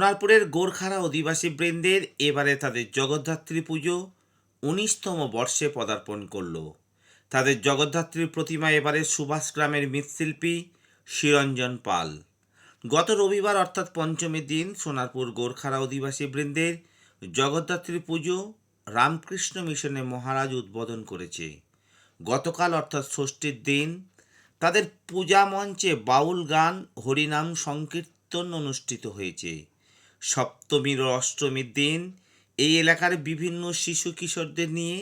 সোনারপুরের গোর্খারা অধিবাসী বৃন্দের এবারে তাদের জগদ্ধাত্রী পুজো উনিশতম বর্ষে পদার্পণ করল। তাদের জগদ্ধাত্রীর প্রতিমা এবারে সুভাষ গ্রামের মৃৎশিল্পী শিরঞ্জন পাল। গত রবিবার অর্থাৎ পঞ্চমীর দিন সোনারপুর গোর্খারা অধিবাসী বৃন্দের জগদ্ধাত্রী পুজো রামকৃষ্ণ মিশনে মহারাজ উদ্বোধন করেছে। গতকাল অর্থাৎ ষষ্ঠীর দিন তাদের পূজা মঞ্চে বাউল গান, হরিনাম, সংকীর্তন অনুষ্ঠিত হয়েছে। সপ্তমীর ও অষ্টমীর দিন এই এলাকার বিভিন্ন শিশু কিশোরদের নিয়ে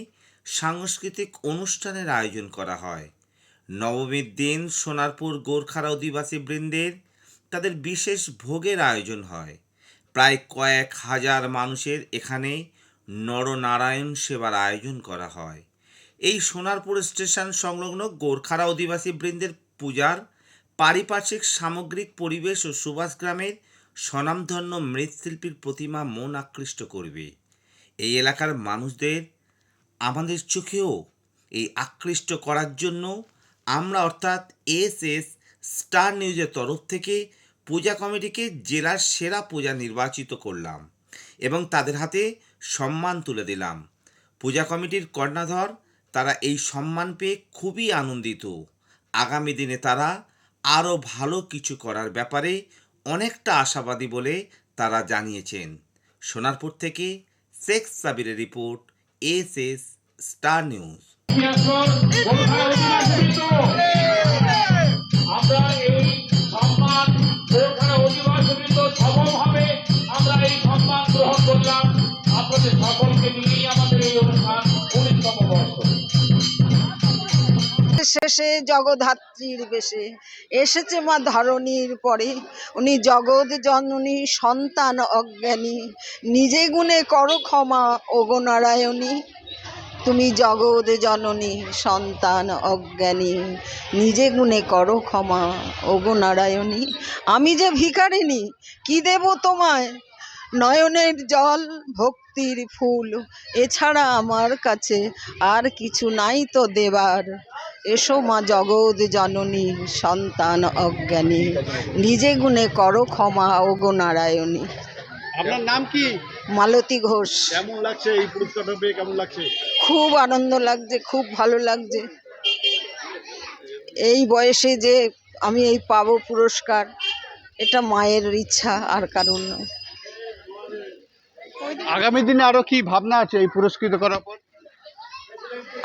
সাংস্কৃতিক অনুষ্ঠানের আয়োজন করা হয়। নবমীর দিন সোনারপুর গোর্খারা অধিবাসী বৃন্দের তাদের বিশেষ ভোগের আয়োজন হয়। প্রায় কয়েক হাজার মানুষের এখানে নরনারায়ণ সেবার আয়োজন করা হয়। এই সোনারপুর স্টেশন সংলগ্ন গোর্খারা অধিবাসী বৃন্দের পূজার পারিপার্শ্বিক সামগ্রিক পরিবেশ ও সুভাষ গ্রামের স্বনামধন্য মৃৎশিল্পীর প্রতিমা মন আকৃষ্ট করবে। এই এলাকার মানুষদের আমাদের চোখেও এই আকৃষ্ট করার জন্য আমরা অর্থাৎ এস এস স্টার নিউজের তরফ থেকে পূজা কমিটিকে জেলার সেরা পূজা নির্বাচিত করলাম এবং তাদের হাতে সম্মান তুলে দিলাম। পূজা কমিটির কর্ণাধর তারা এই সম্মান পেয়ে খুবই আনন্দিত। আগামী দিনে তারা আরও ভালো কিছু করার ব্যাপারে অনেকটা আশাবাদী বলে তারা জানিয়েছেন। সোনারপুর থেকে Sheikh সাবিরের report S S star news. শেষে জগধাত্রীর বেশে। এসেছে মা ধরণীর পরে। উনি জগৎ জননী, সন্তান অজ্ঞানী। নিজে গুণে করো ক্ষমা নারায়ণী। তুমি জগৎ জননী, সন্তান অজ্ঞানী। নিজে গুণে করো ক্ষমা ওগো আমি যে ভিখারিনী কি দেব তোমায়? নয়নের জল, ভক্তির ফুল, এছাড়া আমার কাছে আর কিছু নাই তো দেবার। এসো মা জগৎ জননী সন্তান অজ্ঞানী। নিজে গুণে করো ক্ষমা ওগো নারায়ণী। আপনার নাম কি? মালতী ঘোষ। কেমন লাগছে এই পুরস্কারটা পেয়ে? কেমন লাগছে? খুব আনন্দ লাগছে খুব ভালো লাগছে। এই বয়সে যে আমি এই পাবো পুরস্কার এটা মায়ের ইচ্ছা আর কারণ নয়। আগামী দিনে আরও কি ভাবনা আছে এই পুরস্কৃত করার পর?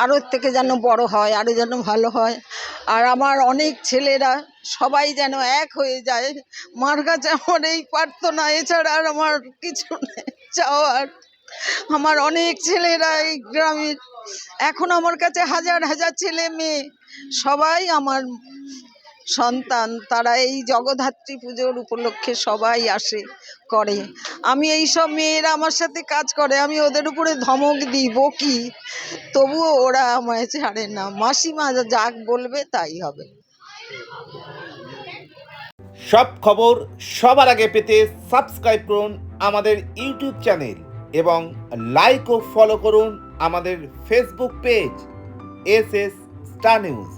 আরও থেকে যেন বড় হয় আরও যেন ভালো হয়। আর আমার অনেক ছেলেরা সবাই যেন এক হয়ে যায়। মার কাছে আমার এই প্রার্থনা, এছাড়া আর আমার কিছু চাওয়ার। আমার অনেক ছেলেরা এই গ্রামের, এখন আমার কাছে হাজার হাজার ছেলে মেয়ে। সবাই আমার সন্তান, তারা এই জগদ্ধাত্রী পুজোর উপলক্ষে সবাই আসে, করে। আমি এই সব মেয়েরা আমার সাথে কাজ করে, আমি ওদের উপরে ধমক দিই বকি তবুও ওরা আমায় ছাড়ে না। মাসিমা যাক বলবে তাই হবে। সব খবর সবার আগে পেতে সাবস্ক্রাইব করুন আমাদের ইউটিউব চ্যানেল এবং লাইক ও ফলো করুন আমাদের Facebook page, S S star news.